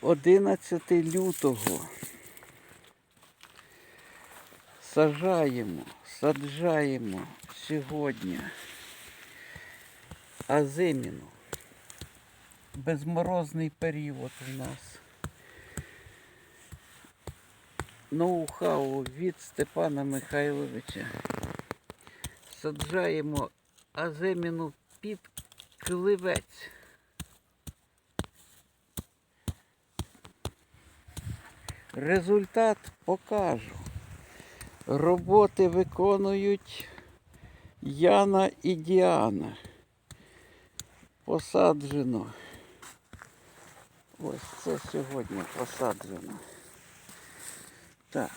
11 лютого. Сажаємо, саджаємо сьогодні азиміну. Безморозний період у нас. Ноу-хау від Степана Михайловича. Саджаємо азиміну під кливець. Результат покажу. Роботи виконують Яна і Діана. Посаджено. Ось це сьогодні посаджено. Так.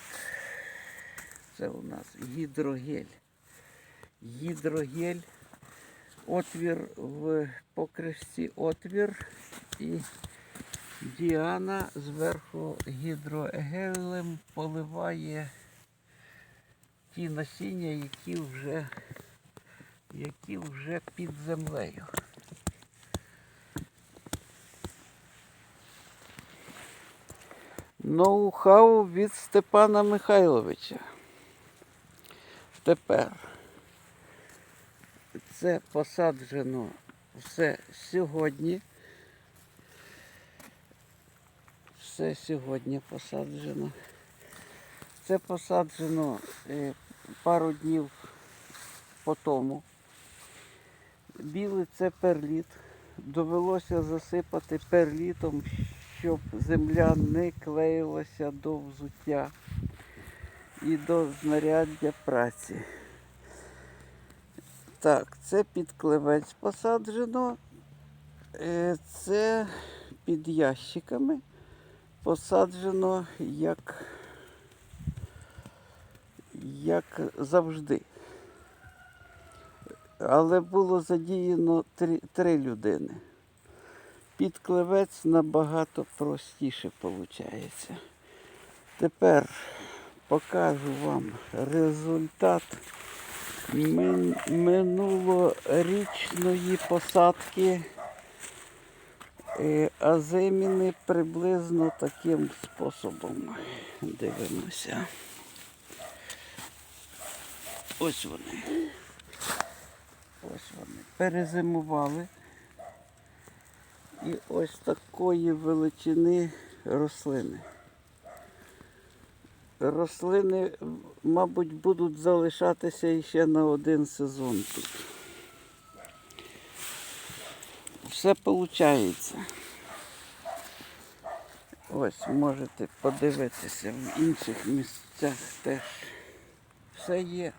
Це у нас гідрогель. Гідрогель. Отвір в покришці отвір і Діана зверху гідрогелем поливає ті насіння, які вже, які вже під землею. Ноу-хау від Степана Михайловича. Тепер це посаджено все сьогодні. Все сьогодні посаджено. Це посаджено е, пару днів по тому. Білий це перліт. Довелося засипати перлітом, щоб земля не клеїлася до взуття і до знаряддя праці. Так, це під клевець посаджено. Е, Це під ящиками посаджено як, як завжди. Але було задіяно три, три людини. Під клевець набагато простіше виходить. Тепер покажу вам результат минулорічної посадки е, азиміни приблизно таким способом. Дивимося. Ось вони. Ось вони. Перезимували. І ось такої величини рослини. Рослини, мабуть, будуть залишатися іще на один сезон тут. Все виходить. Ось можете подивитися в інших місцях теж. Все є.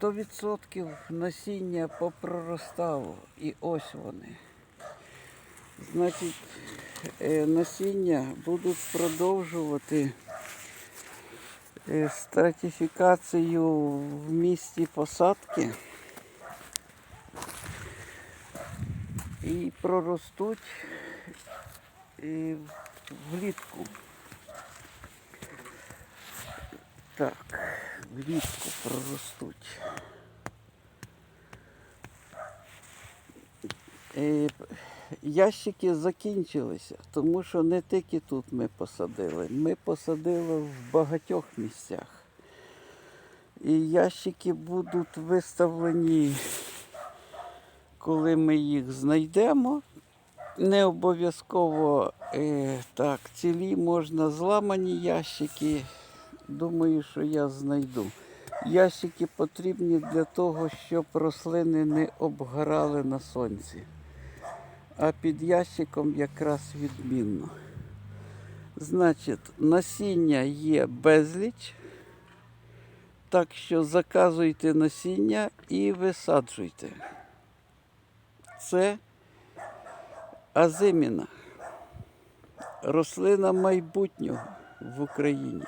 100% насіння попроростало. І ось вони. Значить, е, насіння будуть продовжувати е, стратифікацію в місті посадки і проростуть влітку. Так, влітку проростуть. Е, Ящики закінчилися, тому що не тільки тут ми посадили. Ми посадили в багатьох місцях. І ящики будуть виставлені, коли ми їх знайдемо. Не обов'язково е, так, цілі можна зламані ящики. Думаю, що я знайду. Ящики потрібні для того, щоб рослини не обгорали на сонці. А під ящиком якраз відмінно. Значить, насіння є безліч. Так що заказуйте насіння і висаджуйте. Це азиміна. Рослина майбутнього в Україні.